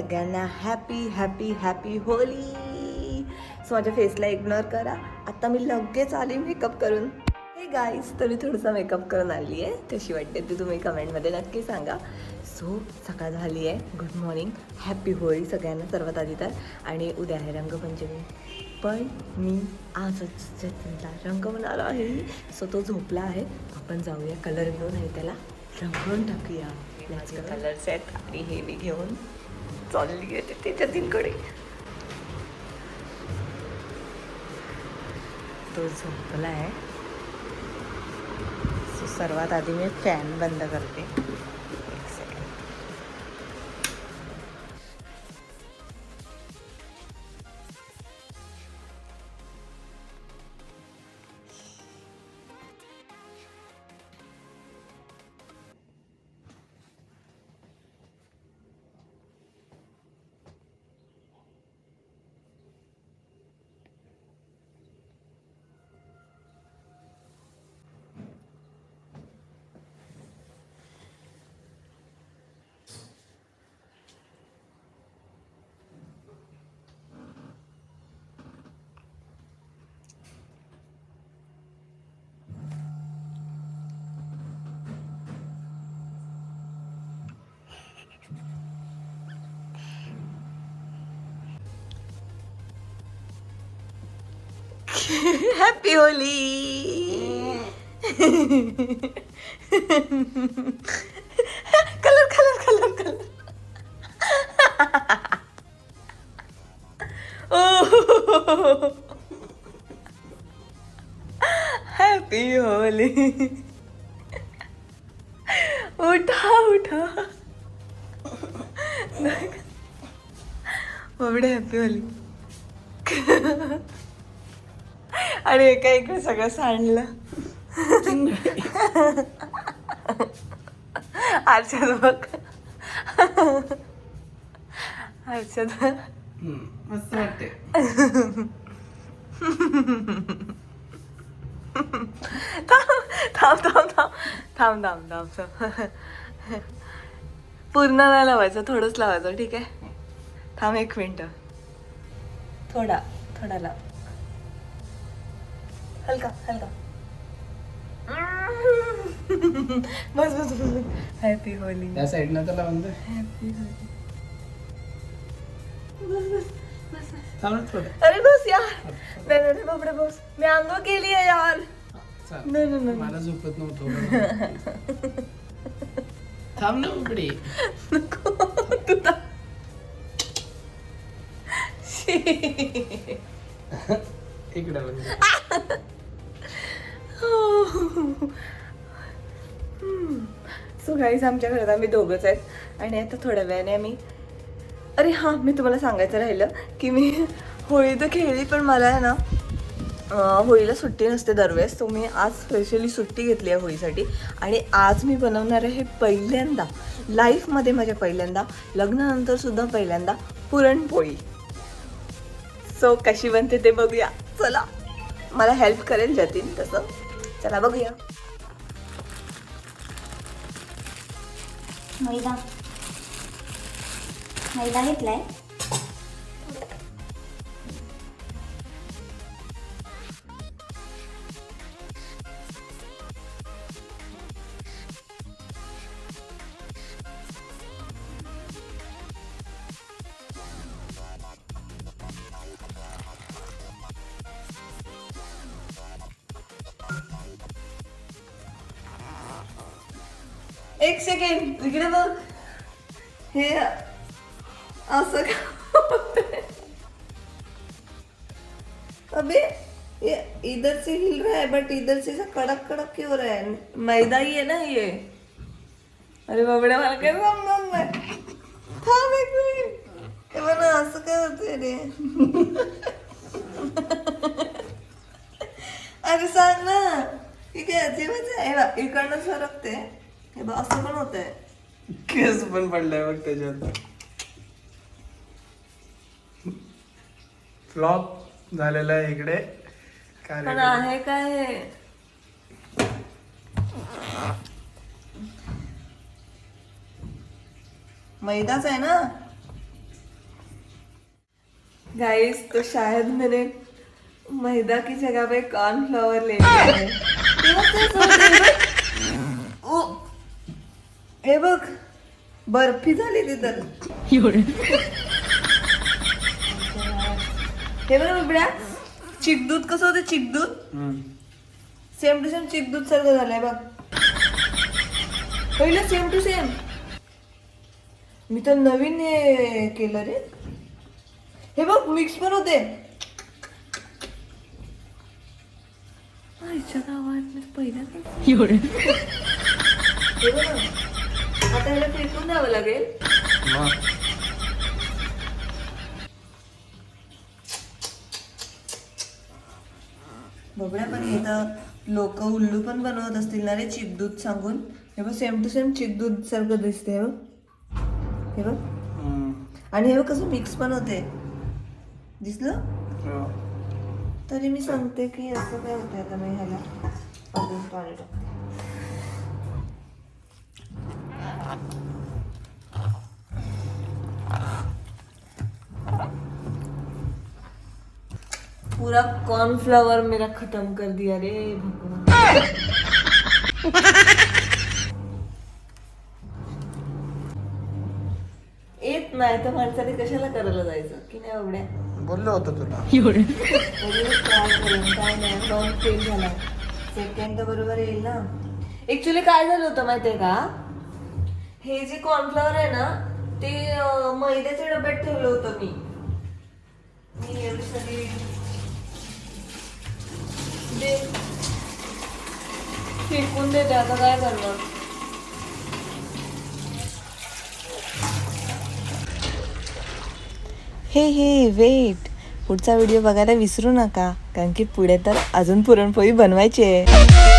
सगळ्यांना happy happy happy Holi. So माझ्या फेसला इग्नोर करा. आता मी लगेच आली मेकअप करून. हे गाईज तर मी थोडंसं मेकअप करून आली आहे. कशी वाटते ती तुम्ही कमेंटमध्ये नक्की सांगा. सो सकाळ झाली आहे. गुड मॉर्निंग हॅपी होळी सगळ्यांना सर्वात आधी तर. आणि उद्या आहे रंगपंचमी. पण मी आजच रंग म्हणाला आहे. सो तो झोपला आहे. आपण जाऊया कलर घेऊन आहे त्याला रंगवून टाकूया. कलर सेट आणि हे मी घेऊन चालली आहे ते जतीनकडे तो झोपला आहे सो सर्वात आधी मी फॅन बंद करते. Happy Holi colour colour colour colour happy Holi उठा उठा बाबडे हॅपी होली आणि एका इकडे सगळं सांडलं. आरशात बघ. आरशात मस्त वाटते थांब थांब थांब थांब. थांब थांब थांब. पूर्ण नाही लावायचं थोडंच लावायचं. ठीक आहे. थांब एक मिनिट. थोडा थोडा लाव. हलका हलका. बस बस बस हॅपी होली त्या साईडनं तर लावून दे. हॅपी होली ना अरे बस यार. नाही नाही बापडे बस. मी अंघोळ केली आहे यार. नाही नाही नाही. मला झोपत नव्हतं थांब ना उकडे. नको तू तर शी. इकडे बघ सो गाईज आमच्या घरात आम्ही दोघंच आहेत. आणि आता थोड्या वेळाने आम्ही अरे हां मी तुम्हाला सांगायचं राहिलं की मी होळी तर खेळली पण मला आहे ना होळीला सुट्टी नसते दरवेळेस. तो मी आज स्पेशली सुट्टी घेतली आहे होळीसाठी. आणि आज मी बनवणार आहे पहिल्यांदा लाईफमध्ये माझ्या पहिल्यांदा लग्नानंतर सुद्धा पहिल्यांदा पुरणपोळी. सो कशी बनते ते बघूया. चला मला हेल्प करेल जतीन तसं. चला बघूया. मैदा. मैदा घेतलाय. एक सेकंड इकडे बघ. हे असं का होतंय? अबे ये इधर से हिल रहा है बट इधर से ऐसा कड़क कड़क क्यों रहा है? मैदा ही है ना ये. अरे बाबड्या मला काय समजत नाही. थांब एक मिनिट. हे बघ ना असं काय होतंय रे? अरे सांग ना. ही काय अजिबात आहे. हे बघ, इकडनं सरकते. हे बघ असं पण होत आहे केस पण पडलाय बघ त्याच्यात. फ्लॉप झालेला आहे इकडे. पण? आहे काय? मैदाच आहे ना? गाइस तो शायद मैंने मैदा की जगह पे कॉर्नफ्लावर ले लिया है. हे बघ बर्फी झाली ती तर हे बघ बिबड्या चिकदूध कसं होतं चिकदूध? हम्म. सेम टू सेम चिकदूध सारखं झालंय बघ. पहिलं सेम टू सेम मी तर नवीन हे केलं रे. हे बघ मिक्स पण होते. आईच्या गावात मी पहिला हे बघ ना. आता ह्याला फेकून द्यावं लागेल. बघड्या पण इथं लोक उल्लू पण बनवत असतील ना रे चिकदूध सांगून. हे बघ सेम टू सेम चिकदूध सारखं दिसते हे बघ. हे बघ. हम्म. आणि हे बघ कसं मिक्स पण होते दिसलं? हो. तरी मी सांगते की असं काय होतं आता मी ह्याला. अजून पाणी टाकते. पूरा कॉर्नफ्लावर मेरा खत्म कर दिया रे भगवान। येत नाही तर माणसाने कशाला करायला जायचं? की नाही एवढ्या? बोललो होतो तुला. काय नाही दोन फेल झाला. सेकंड बरोबर येईल ना. ऍक्च्युली काय झालं होतं माहितीये का? हे जे कॉर्नफ्लॉवर आहे ना ते मैद्याच्या डब्यात ठेवलं होतं मी. मी एवढी सगळी दे फेकून देते आता काय करणार? हे हे वेट पुढचा व्हिडिओ बघायला विसरू नका कारण की पुढे तर अजून पुरणपोळी बनवायची आहे.